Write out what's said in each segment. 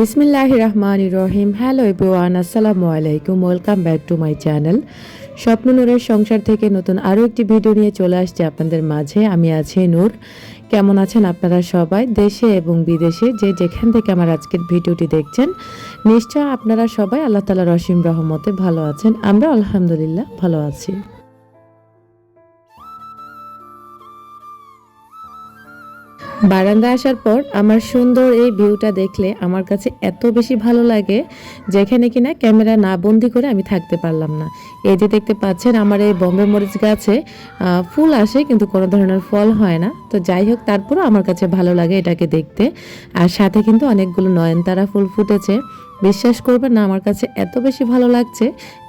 বিসমিল্লাহ রহমান রহিম hello everyone আসসালামু আলাইকুম welcome back to my channel স্বপ্ন নূরের সংসার থেকে নতুন আরও একটি ভিডিও নিয়ে চলে আসছে আপনাদের মাঝে। আমি আছি নূর। কেমন আছেন আপনারা সবাই? দেশে এবং বিদেশে যে যেখান থেকে আমার আজকের ভিডিওটি দেখছেন, নিশ্চয় আপনারা সবাই আল্লাহ তালা রসিম রহমতে ভালো আছেন। আমরা আলহামদুলিল্লাহ ভালো আছি। বারান্দা আসার পর আমার সুন্দর এই ভিউটা দেখলে আমার কাছে এত বেশি ভালো লাগে যেখানে কিনা ক্যামেরা না বন্দি করে আমি থাকতে পারলাম না। এই যে দেখতে পাচ্ছেন আমার এই বম্বে মরিচ গাছে ফুল আসে কিন্তু কোনো ধরনের ফল হয় না। তো যাই হোক, তারপরও আমার কাছে ভালো লাগে এটাকে দেখতে। আর সাথে কিন্তু অনেকগুলো নয়নতারা ফুল ফুটেছে। বিশ্বাস করবেন না, আমার কাছে এত বেশি ভালো লাগছে।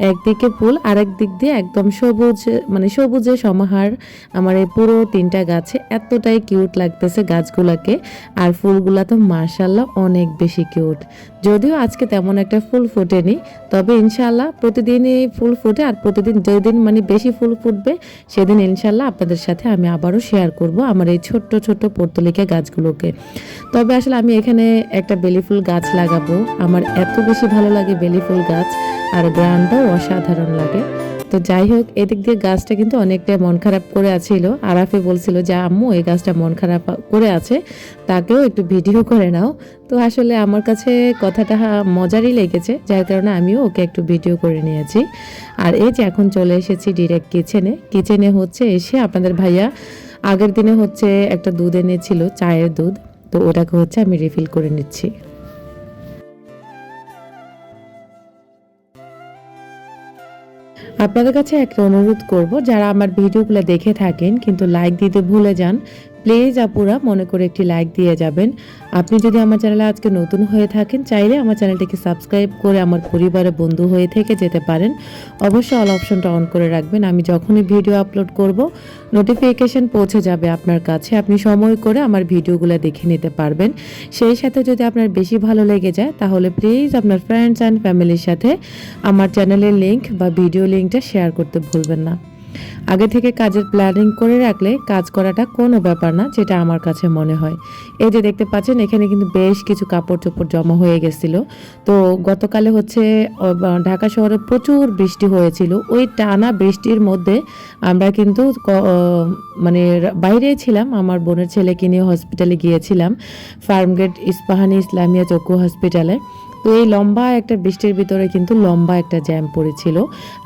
একদিকে ফুল, আরেক দিক দিয়ে একদম সবুজ মানে সবুজে সমাহার। আমার এই পুরো তিনটা গাছে এতটাই কিউট লাগতেছে গাছগুলাকে। আর ফুলগুলা তো মার্শাল্লাহ অনেক বেশি কিউট। যদিও আজকে তেমন একটা ফুল ফোটেনি, তবে ইনশাল্লাহ প্রতিদিনই ফুল ফুটে আর প্রতিদিন যেদিন মানে বেশি ফুল ফুটবে, সেদিন ইনশাল্লাহ আপনাদের সাথে আমি আবারও শেয়ার করব আমার এই ছোট্ট ছোট্ট পর্তলিকা গাছগুলোকে। তবে আসলে আমি এখানে একটা বেলি ফুল গাছ লাগাবো। আমার এত বেশি ভালো লাগে বেলি ফুল গাছ আর গ্রানটাও অসাধারণ লাগে। তো যাই হোক, এদিক দিয়ে গাছটা কিন্তু অনেকটা মন খারাপ করে আছিল। আরাফে বলছিল যে, আম্মু, এই গাছটা মন খারাপ করে আছে, তাকেও একটু ভিডিও করে নাও। তো আসলে আমার কাছে কথাটা মজারই লেগেছে, যার কারণে আমিও ওকে একটু ভিডিও করে নিয়েছি। আর এই যে এখন চলে এসেছি ডিরেক্ট কিচেনে কিচেনে হচ্ছে এসে আপনাদের ভাইয়া, আগের দিনে হচ্ছে একটা দুধ এনেছিল, চায়ের দুধ। তো ওটাকে হচ্ছে আমি রিফিল করে নিচ্ছি। আপনাদের কাছে একটা অনুরোধ করব, যারা আমার ভিডিওগুলো দেখে থাকেন কিন্তু লাইক দিতে ভুলে যান প্লিজ আপুরা মনে করে একটি লাইক দিয়ে যাবেন। আপনি যদি আমার চ্যানেলে আজকে নতুন হয়ে থাকেন, চাইলে আমার চ্যানেলটিকে সাবস্ক্রাইব করে আমার পরিবারের বন্ধু হয়ে থেকে যেতে পারেন। অবশ্যই অল অপশনটা অন করে রাখবেন। আমি যখনই ভিডিও আপলোড করব নোটিফিকেশন পৌঁছে যাবে আপনার কাছে। আপনি সময় করে আমার ভিডিওগুলো দেখে নিতে পারবেন। সেই সাথে যদি আপনার বেশি ভালো লেগে যায়, তাহলে প্লিজ আপনার ফ্রেন্ডস অ্যান্ড ফ্যামিলির সাথে আমার চ্যানেলের লিঙ্ক বা ভিডিও লিঙ্কটা শেয়ার করতে ভুলবেন না। আগে থেকে কাজের প্ল্যানিং করে রাখলে কাজ করাটা কোনো ব্যাপার না, যেটা আমার কাছে মনে হয়। এই যে দেখতে পাচ্ছেন, এখানে কিন্তু বেশ কিছু কাপড় চোপড় জমা হয়ে গেছিল। তো গতকালে হচ্ছে ঢাকা শহরে প্রচুর বৃষ্টি হয়েছিল। ওই টানা বৃষ্টির মধ্যে আমরা কিন্তু মানে বাইরে ছিলাম। আমার বোনের ছেলেকে নিয়ে হসপিটালে গিয়েছিলাম, ফার্মগেট ইস্পাহানি ইসলামিয়া চক্ষু হসপিটালে তো এই লম্বা একটা বৃষ্টির ভিতরে কিন্তু লম্বা একটা জ্যাম পড়েছিল।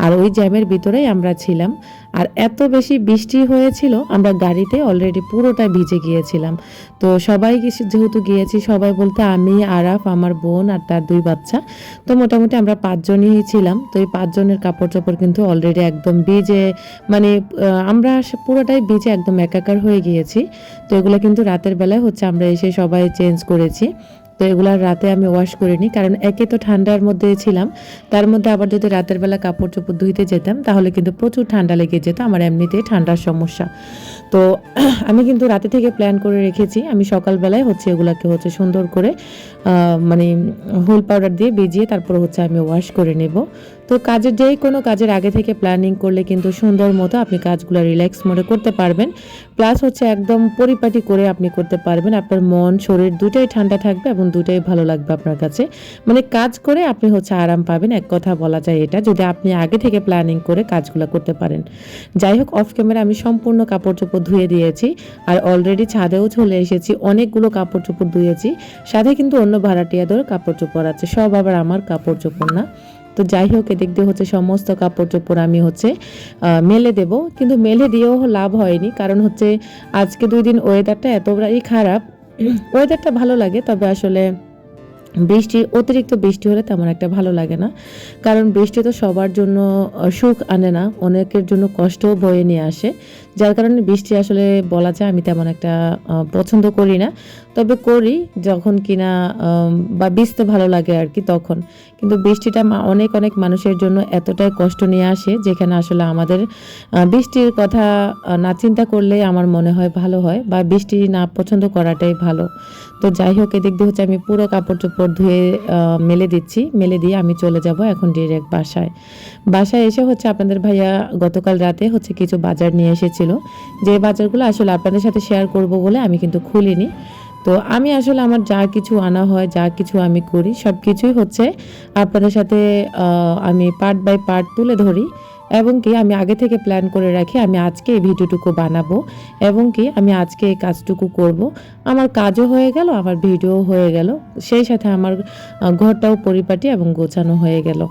আর ওই জ্যামের ভিতরেই আমরা ছিলাম। আর এত বেশি বৃষ্টি হয়েছিল, আমরা গাড়িতে অলরেডি পুরোটা ভিজে গিয়েছিলাম। তো সবাই যেহেতু গিয়েছি, সবাই বলতে আমি, আরাফ, আমার বোন আর তার দুই বাচ্চা। তো মোটামুটি আমরা পাঁচজনই ছিলাম। তো এই পাঁচজনের কাপড় চোপড় কিন্তু অলরেডি একদম ভিজে মানে আমরা পুরোটাই ভিজে একদম একাকার হয়ে গিয়েছি। তো এগুলো কিন্তু রাতের বেলায় হচ্ছে, আমরা এসে সবাই চেঞ্জ করেছি। তো এগুলো রাতে আমি ওয়াশ করিনি, কারণ একে তো ঠান্ডার মধ্যে ছিলাম। তার মধ্যে আবার যদি রাতের বেলা কাপড় চোপড় ধুইতে যেতাম, তাহলে কিন্তু প্রচুর ঠান্ডা লেগে যেত, আমার এমনিতেই ঠান্ডার সমস্যা। তো আমি কিন্তু রাতে থেকে প্ল্যান করে রেখেছি, আমি সকালবেলায় হচ্ছে এগুলাকে হচ্ছে সুন্দর করে মানে হোল পাউডার দিয়ে ভিজিয়ে তারপর হচ্ছে আমি ওয়াশ করে নেব। তো কাজের যেই কোনো কাজের আগে থেকে প্ল্যানিং করলে কিন্তু সুন্দর মতো আপনি কাজগুলো রিল্যাক্স মোডে করতে পারবেন। প্লাস হচ্ছে একদম পরিপাটি করে আপনি করতে পারবেন। আপনার মন, শরীর দুটাই ঠান্ডা থাকবে এবং দুটাই ভালো লাগবে আপনার কাছে। মানে কাজ করে আপনি হচ্ছে আরাম পাবেন, এক কথা বলা যায় এটা। যদি আপনি আগে থেকে প্ল্যানিং করে কাজগুলো করতে পারেন। যাই হোক অফ ক্যামেরা আমি সম্পূর্ণ কাপড় চোপড় ধুয়ে দিয়েছি। আর অলরেডি ছাদেও চলে এসেছি, অনেকগুলো কাপড় চোপড় ধুয়েছি। সাথে কিন্তু অন্য ভাড়াটিয়াদের কাপড় চোপড় আছে। সব আবার আমার কাপড় চোপড় না। তো যাই হোক, এদিক দিয়ে হচ্ছে সমস্ত কাপড় চোপড় আমি হচ্ছে মেলে দেব। কিন্তু মেলে দিয়েও লাভ হয়নি। কারণ হচ্ছে আজকে দুই দিন ওয়েদারটা এতটাই খারাপ। ওয়েদারটা ভালো লাগে, তবে আসলে বৃষ্টি, অতিরিক্ত বৃষ্টি হলে তেমন একটা ভালো লাগে না। কারণ বৃষ্টি তো সবার জন্য সুখ আনে না। অনেকের জন্য কষ্টও বয়ে নিয়ে আসে। যার কারণে বৃষ্টি আসলে বলা যায় আমি তেমন একটা পছন্দ করি না। তবে করি যখন কিনা বা ভিজতে ভালো লাগে আর কি তখন। কিন্তু বৃষ্টিটা অনেক অনেক মানুষের জন্য এতটাই কষ্ট নিয়ে আসে, যেখানে আসলে আমাদের বৃষ্টির কথা না চিন্তা করলে আমার মনে হয় ভালো হয়, বা বৃষ্টি না পছন্দ করাটাই ভালো। তো যাই হোক, এদিক দিয়ে হচ্ছে আমি পুরো কাপড় চোপড় ধুয়ে মেলে দিচ্ছি। মেলে দিয়ে আমি চলে যাব এখন ডিরেক্ট বাসায়। বাসায় এসে হচ্ছে আপনাদের ভাইয়া গতকাল রাতে হচ্ছে কিছু বাজার নিয়ে এসেছিল যে, বাজারগুলো আসলে আপনাদের সাথে শেয়ার করব বলে আমি কিন্তু খুলিনি। তো আমি আসলে আমার যা কিছু আনা হয়, যা কিছু আমি করি সব কিছুই হচ্ছে আপনাদের সাথে আমি পার্ট বাই পার্ট তুলে ধরি এবং কি আমি আগে থেকে প্ল্যান করে রাখি, আমি আজকে এই ভিডিওটুকু বানাবো এবং কি আমি আজকে এই কাজটুকু করব। আমার কাজও হয়ে গেল, আমার ভিডিও হয়ে গেল, সেই সাথে আমার ঘরটাও পরিপাটি এবং গোছানো হয়ে গেল।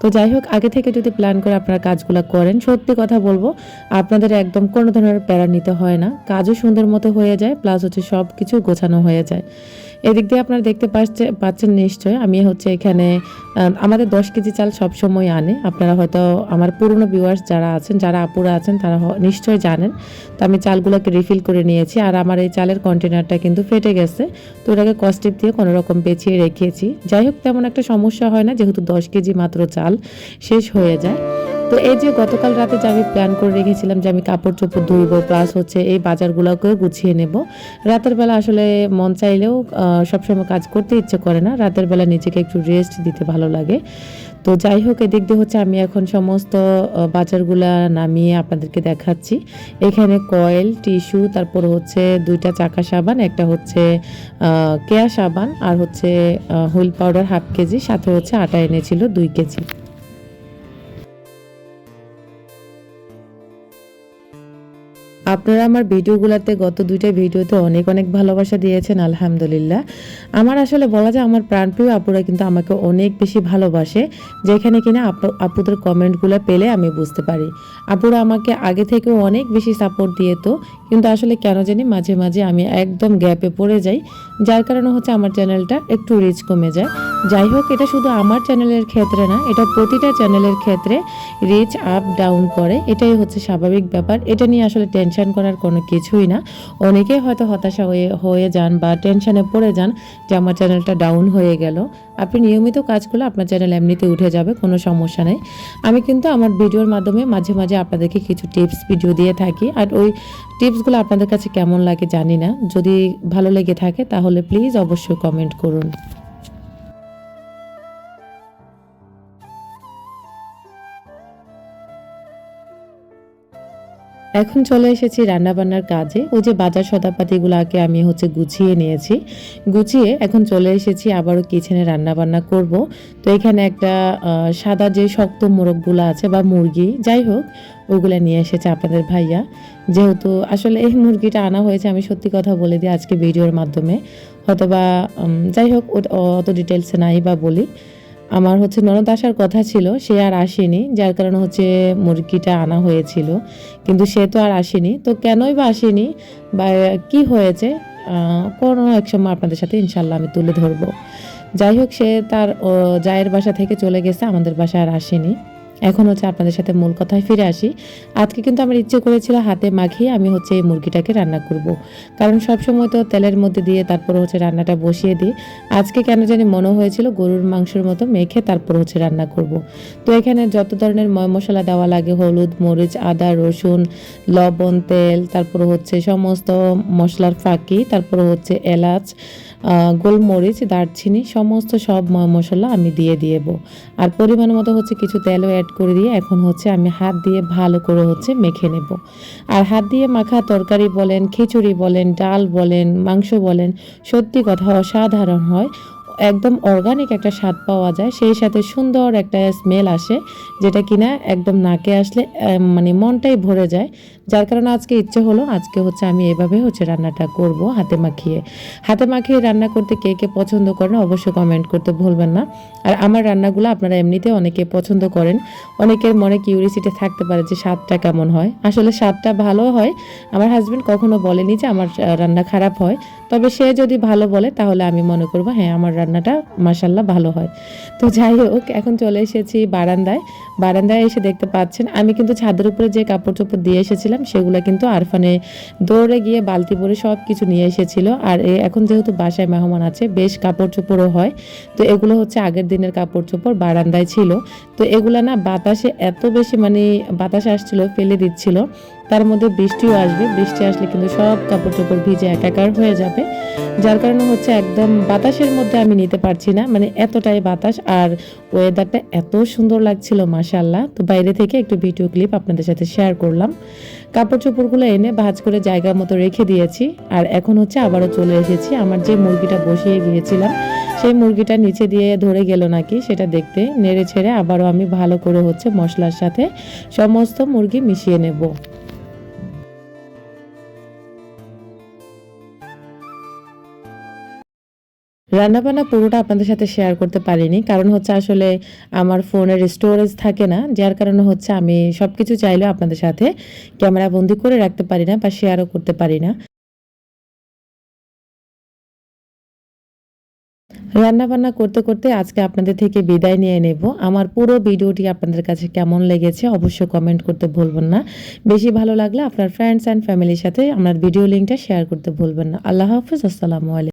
তো যাই হোক, আগে থেকে যদি প্ল্যান করে আপনারা কাজগুলো করেন, সত্যি কথা বলব, আপনাদের একদম কোনো ধরনের প্যারা নিতে হয় না। কাজও সুন্দর মতো হয়ে যায় প্লাস হচ্ছে সব কিছু গোছানো হয়ে যায়। এদিক দিয়ে আপনারা দেখতে পাচ্ছে, পাচ্ছেন নিশ্চয় আমি হচ্ছে এখানে আমাদের দশ কেজি চাল সব সময় আনে। আপনারা হয়তো আমার পুরনো ভিউয়ার্স যারা আছেন, যারা আপুরা আছেন, তারা নিশ্চয়ই জানেন। তো আমি চালগুলোকে রিফিল করে নিয়েছি, আর আমার এই চালের কন্টেনারটা কিন্তু ফেটে গেছে। তো ওটাকে কস্টিপ দিয়ে কোনো রকম পেঁচিয়ে রেখেছি। যাই হোক, তেমন একটা সমস্যা হয় না, যেহেতু দশ কেজি মাত্র চাল। শেষ হয়ে যায়। তো এই যে গতকাল রাতে যে আমি প্ল্যান করে রেখেছিলাম যে আমি কাপড় চোপড় ধুইব প্লাস হচ্ছে এই বাজারগুলোকেও গুছিয়ে নেব, রাতের বেলা আসলে মন চাইলেও সবসময় কাজ করতে ইচ্ছে করে না। রাতের বেলা নিজেকে একটু রেস্ট দিতে ভালো লাগে। তো যাই হোক, এদিক দিয়ে হচ্ছে আমি এখন সমস্ত বাজারগুলা নামিয়ে আপনাদেরকে দেখাচ্ছি। এখানে কয়েল, টিস্যু, তারপর হচ্ছে দুইটা চাকা সাবান, একটা হচ্ছে কেয়া সাবান, আর হচ্ছে হুইল পাউডার হাফ কেজি, সাথে হচ্ছে আটা এনেছিল দুই কেজি। আপনারা আমার ভিডিওগুলোতে গত দুইটা ভিডিওতে অনেক অনেক ভালোবাসা দিয়েছেন, আলহামদুলিল্লাহ। আমার আসলে বলা যায় আমার প্রাণপ্রিয় আপুরা কিন্তু আমাকে অনেক বেশি ভালোবাসে, যেখানে কিনা আপু- আপুদের কমেন্টগুলো পেলে আমি বুঝতে পারি। আপুরা আমাকে আগে থেকে অনেক বেশি সাপোর্ট দিয়ে তো কিন্তু আসলে কেন জানি মাঝে মাঝে আমি একদম গ্যাপে পড়ে যাই। যার কারণে হচ্ছে আমার চ্যানেলটা একটু রিচ কমে যায়। যাই হোক, এটা শুধু আমার চ্যানেলের ক্ষেত্রে না, এটা প্রতিটা চ্যানেলের ক্ষেত্রে রিচ আপ ডাউন করে। এটাই হচ্ছে স্বাভাবিক ব্যাপার। এটা নিয়ে আসলে টেনশন করার কোনো কিছুই না। অনেকেই হয়তো হতাশা হয়ে হয়ে যান বা টেনশানে পড়ে যান যে আমার চ্যানেলটা ডাউন হয়ে গেল। আপনি নিয়মিত কাজ করলে আপনার চ্যানেল এমনিতে উঠে যাবে, কোনো সমস্যা নেই। আমি কিন্তু আমার ভিডিওর মাধ্যমে মাঝে মাঝে আপনাদেরকে কিছু টিপস ভিডিও দিয়ে থাকি, আর ওই টিপসগুলো আপনাদের কাছে কেমন লাগে জানি না। যদি ভালো লেগে থাকে তাহলে প্লিজ অবশ্যই কমেন্ট করুন। এখন চলে এসেছি রান্নাবান্নার কাজে। ওই যে বাজার সদাপাতিগুলো আগে আমি হচ্ছে গুছিয়ে নিয়েছি। গুছিয়ে এখন চলে এসেছি, আবারও কিচেনে রান্নাবান্না করব। তো এখানে একটা সাদা যে শক্ত মোরগগুলো আছে বা মুরগি, যাই হোক, ওগুলো নিয়ে এসেছে আপনাদের ভাইয়া। যেহেতু আসলে এই মুরগিটা আনা হয়েছে, আমি সত্যি কথা বলে দিই আজকে ভিডিওর মাধ্যমে। হয়তোবা যাই হোক অত ডিটেলসে নাই বা বলি। আমার হচ্ছে ননদ আসার কথা ছিল, সে আর আসেনি, যার কারণে হচ্ছে মুরগিটা আনা হয়েছিল। কিন্তু সে তো আর আসেনি, তো কেনই বা আসেনি? বা কি হয়েছে? কোনো এক সময় আপনাদের সাথে ইনশাল্লাহ আমি তুলে ধরবো। যাই হোক, সে তার জায়ের বাসা থেকে চলে গেছে, আমাদের বাসায় আর আসেনি। এখন হচ্ছে আপনাদের সাথে মূল কথায় ফিরে আসি আজকে কিন্তু আমার ইচ্ছে করেছিল হাতে মাখিয়ে আমি হচ্ছে এই মুরগিটাকে রান্না করব। কারণ সবসময় তো তেলের মধ্যে দিয়ে তারপর হচ্ছে রান্নাটা বসিয়ে দিই আজকে কেন জানি মনে হয়েছিল গরুর মাংসের মতো মেখে তারপর হচ্ছে রান্না করব। তো এখানে যত ধরনের ময় মশলা দেওয়া লাগে, হলুদ, মরিচ, আদা, রসুন, লবণ, তেল, তারপর হচ্ছে সমস্ত মশলার ফাঁকি, তারপর হচ্ছে এলাচ গোলমরিচ, দারচিনি, সমস্ত সব মশলা আমি দিয়ে দিয়েব। আর পরিমাণ মতো হচ্ছে কিছু তেলও অ্যাড করে দিয়ে এখন হচ্ছে আমি হাত দিয়ে ভালো করে হচ্ছে মেখে নেব। আর হাত দিয়ে মাখা তরকারি বলেন, খিচুড়ি বলেন, ডাল বলেন, মাংস বলেন, সত্যি কথা অসাধারণ হয়। একদম অর্গানিক একটা স্বাদ পাওয়া যায়, সেই সাথে সুন্দর একটা স্মেল আসে, যেটা কিনা একদম নাকে আসলে মানে মনটাই ভরে যায়। যার কারণে আজকে ইচ্ছে হলো, আজকে হচ্ছে আমি এভাবে হচ্ছে রান্নাটা করব হাতে মাখিয়ে। হাতে মাখিয়ে রান্না করতে কে কে পছন্দ করেন অবশ্যই কমেন্ট করতে ভুলবেন না। আর আমার রান্নাগুলো আপনারা এমনিতে অনেকে পছন্দ করেন। অনেকের মনে কিউরিসিটি থাকতে পারে যে স্বাদটা কেমন হয়। আসলে স্বাদটা ভালো হয়। আমার হাজবেন্ড কখনো বলেনি যে আমার রান্না খারাপ হয়। তবে সে যদি ভালো বলে, তাহলে আমি মনে করব হ্যাঁ আমার রান্নাটা মাসাল্লাহ ভালো হয়। তো যাই হোক, এখন চলে এসেছি বারান্দায়। বারান্দায় এসে দেখতে পাচ্ছেন, আমি কিন্তু ছাদের উপরে যে কাপড় চোপড় দিয়ে এসেছিলাম সেগুলো কিন্তু আরফানে দৌড়ে গিয়ে বালতি পরে সব কিছু নিয়ে এসেছিল। আর এখন যেহেতু বাসায় মেহমান আছে, বেশ কাপড় চোপড়ও হয়। তো এগুলো হচ্ছে আগের দিনের কাপড় চোপড় বারান্দায় ছিল। তো এগুলো না বাতাসে এত বেশি মানে বাতাস আসছিল, ফেলে দিচ্ছিল। তার মধ্যে বৃষ্টিও আসবে। বৃষ্টি আসলে কিন্তু সব কাপড় চোপড় ভিজে একাকার হয়ে যাবে। যার কারণে হচ্ছে একদম বাতাসের মধ্যে আমি নিতে পারছি না। মানে এতটাই বাতাস আর ওয়েদারটা এত সুন্দর লাগছিল মাশাল্লাহ তো বাইরে থেকে একটু ভিডিও ক্লিপ আপনাদের সাথে শেয়ার করলাম। কাপড় চোপড়গুলো এনে ভাজ করে জায়গা মতো রেখে দিয়েছি। আর এখন হচ্ছে আবারও চলে এসেছি। আমার যে মুরগিটা বসিয়ে গিয়েছিলাম, সেই মুরগিটা নিচে দিয়ে ধরে গেল নাকি সেটা দেখতে। নেড়ে ছেড়ে আবারও আমি ভালো করে হচ্ছে মশলার সাথে সমস্ত মুরগি মিশিয়ে নেব। রান্নাবান্না পুরোটা আপনাদের সাথে শেয়ার করতে পারিনি। কারণ হচ্ছে আসলে আমার ফোনের স্টোরেজ থাকে না, যার কারণে হচ্ছে আমি সব কিছু চাইলেও আপনাদের সাথে ক্যামেরা বন্দি করে রাখতে পারি না বা শেয়ারও করতে পারি না। রান্না বান্না করতে করতে আজকে আপনাদের থেকে বিদায় নিয়ে নেব। আমার পুরো ভিডিওটি আপনাদের কাছে কেমন লেগেছে অবশ্যই কমেন্ট করতে ভুলবেন না। বেশি ভালো লাগলে আপনার ফ্রেন্ডস অ্যান্ড ফ্যামিলির সাথে আমার ভিডিও লিঙ্কটা শেয়ার করতে ভুলবেন না। আল্লাহ হাফিজ, আসসালামু আলাইকুম।